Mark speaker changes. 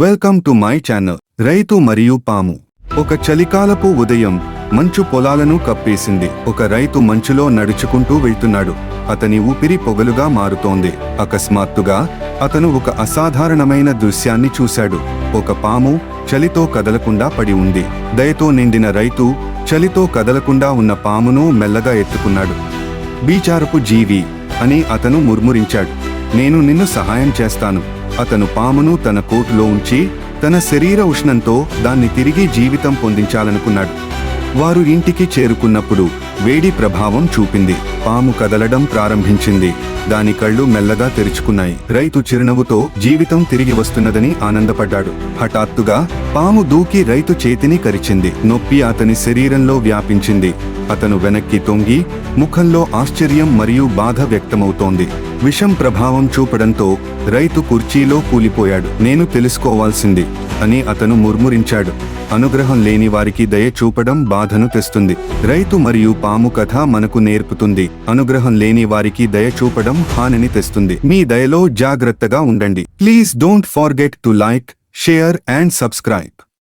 Speaker 1: Welcome to my channel రైతు మరియు పాము. ఒక చలికాలపు ఉదయం మంచు పొలాలను కప్పేసింది. ఒక రైతు మంచులో నడుచుకుంటూ వెళ్తున్నాడు. అతని ఊపిరి పొగలుగా మారుతోంది. అకస్మాత్తుగా అతను ఒక అసాధారణమైన దృశ్యాన్ని చూశాడు. ఒక పాము చలితో కదలకుండా పడి ఉంది. దయతో నిండిన రైతు చలితో కదలకుండా ఉన్న పామును మెల్లగా ఎత్తుకున్నాడు. బీచారపు జీవి అని అతను ముర్మురించాడు. నేను నిన్ను సహాయం చేస్తాను. అతను పామును తన కోటులో ఉంచి తన శరీర ఉష్ణంతో దాన్ని తిరిగి జీవితం పొందించాలనుకున్నాడు. వారు ఇంటికి చేరుకున్నప్పుడు వేడి ప్రభావం చూపింది. పాము కదలడం ప్రారంభించింది. దాని కళ్ళు మెల్లగా తెరుచుకున్నాయి. రైతు చిరునవ్వుతో జీవితం తిరిగి వస్తున్నదని ఆనందపడ్డాడు. హఠాత్తుగా పాము దూకి రైతు చేతిని కరిచింది. నొప్పి అతని శరీరంలో వ్యాపించింది. అతను వెనక్కి తొంగి ముఖంలో ఆశ్చర్యం మరియు బాధ వ్యక్తమవుతోంది. విషం ప్రభావం చూపడంతో రైతు కుర్చీలో కూలిపోయాడు. నేను తెలుసుకోవాల్సింది అని అతను ముర్మురించాడు. అనుగ్రహం లేని వారికి దయ చూపడం బాధను తెస్తుంది. రైతు మరియు పాము కథ మనకు నేర్పుతుంది. అనుగ్రహం లేని వారికి దయ చూపడం హానిని తెస్తుంది. మీ దయలో జాగ్రత్తగా ఉండండి. Please don't forget to like share and subscribe.